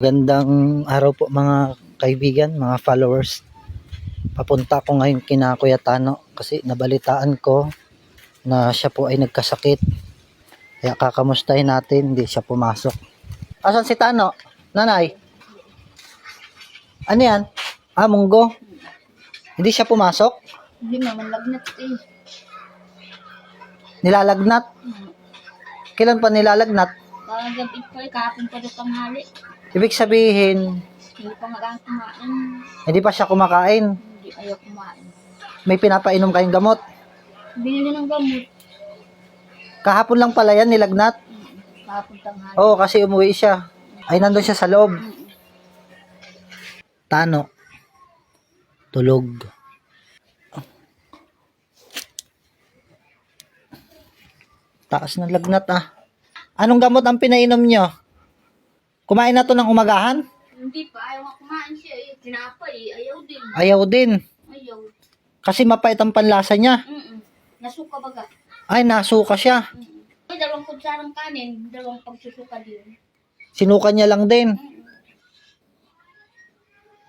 Gandang araw po mga kaibigan, mga followers. Papunta ko ngayon kina Kuya Tano kasi nabalitaan ko na siya po ay nagkasakit. Kaya kakamustahin natin, hindi siya pumasok. Asan si Tano? Nanay? Ano yan? Ah, munggo? Hindi siya pumasok? Hindi naman lagnat eh. Nilalagnat? Kailan pa nilalagnat? Parang gabi pa eh, kahapon pa doon tanghali. Ibig sabihin, Hindi pa nga kumain. hindi pa siya kumakain. Hindi ayaw kumain. May pinapainom kayong gamot. Binili ng gamot. Kahapon lang pala yan, nilagnat. Kahapon tanghali. Oo, kasi umuwi siya. Ay, nandun siya sa loob. Tano. Tulog. Taas ng lagnat ah. Anong gamot ang pinainom nyo? Kumain na to ng umagahan? Hindi pa, ayaw nga kumain siya eh. Tinapay eh, ayaw din. Ayaw din. Ayaw. Kasi mapait ang panlasa niya. Mm-mm. Nasuka baga. Ay, nasuka siya. Mm-mm. Ay, dalawang kutsarang kanin, dalawang pagsusuka din. Sinuka niya lang din. Mm-mm.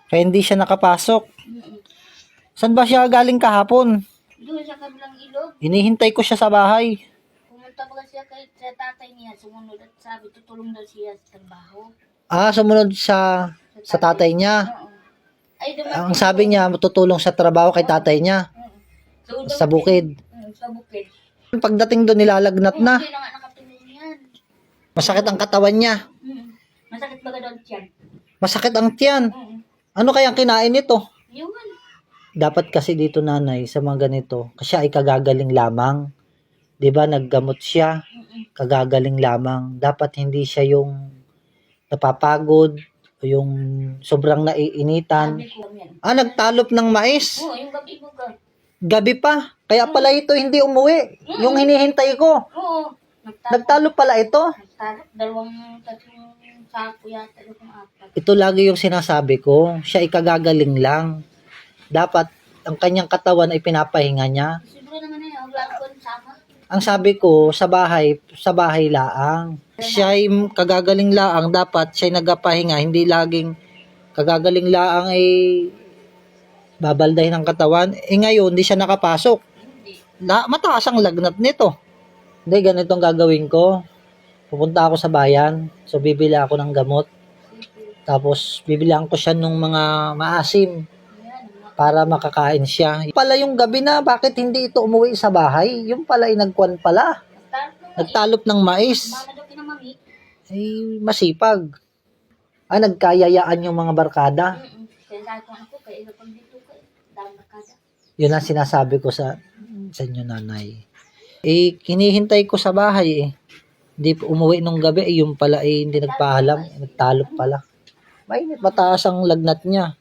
Kaya hindi siya nakapasok. Mm-mm. Saan ba siya galing kahapon? Doon sa kabilang ilog, Hinihintay ko siya sa bahay. Baga siya kay sa tatay niya, sumunod at sabi, tutulong daw siya sa trabaho. Ah, sumunod sa sa tatay niya. Oo. Ay, dumating. Ang sabi niya, tutulong sa trabaho kay tatay niya Mm. So, sa dumating- bukid. Mm, sa bukid. Pagdating doon, nilalagnat na. Hindi na nga nakatingin yan. Masakit ang katawan niya. Mm. Masakit baga doon tiyan. Masakit ang tiyan. Mm. Ano kayang kinain nito? Yun. Dapat kasi dito nanay, sa mga ganito, kasi ay kagagaling lamang. 'Di ba naggamot siya, kagagaling lamang. Dapat hindi siya yung napapagod, o yung sobrang naiinitan. Ko. Ah, nagtalop ng mais. Oo, yung gabi baga. Gabi pa. Kaya pala ito hindi umuwi. Yung hinihintay ko. Oo. Nagtalo. Nagtalop pala ito. Nagtalo. Dalawang tatlong sako yata. Apat. Ito lagi yung sinasabi ko. Siya ay kagagaling lang. Dapat ang kanyang katawan ay pinapahinga niya. Siguro naman na yun. Wala ko sama. Ang sabi ko, sa bahay, sa bahay laang. Siya ay kagagaling laang. Dapat siya ay nagapahinga. Hindi laging kagagaling laang ay babaldahin ng katawan. Eh ngayon, hindi siya nakapasok. La, mataas ang lagnat nito. Hindi, ganito ang gagawin ko. Pupunta ako sa bayan. So, bibili ako ng gamot. Tapos, bibilihan ko siya ng mga maasim para makakain siya. Pala yung gabi na, bakit hindi ito umuwi sa bahay? Yung pala ay nagkuhan pala. Nagtalo. Nagtalop ng mais. Ay, masipag. Ah, nagkayayaan yung mga barkada. Yun ang sinasabi ko sa, sa inyo, nanay. Eh, kinihintay ko sa bahay eh. Hindi umuwi nung gabi, eh, yung pala eh, hindi nagpaalam. Eh, nagtalop pala. Mainit, mataas ang lagnat niya.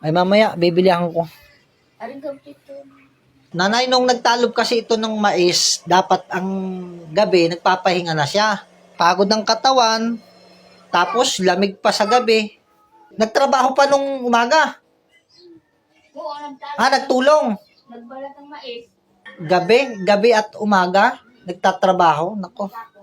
Ay, mamaya, bibilihan ko. Aring dito. Nanay, nung nagtalop kasi ito ng mais, dapat ang gabi, nagpapahinga na siya. Pagod ng katawan, tapos lamig pa sa gabi. Nagtrabaho pa nung umaga. Oo, nagtalo. Ah, nagtulong. Nagbalat ng mais. Gabi, gabi at umaga, nagtatrabaho. Nako, Sako.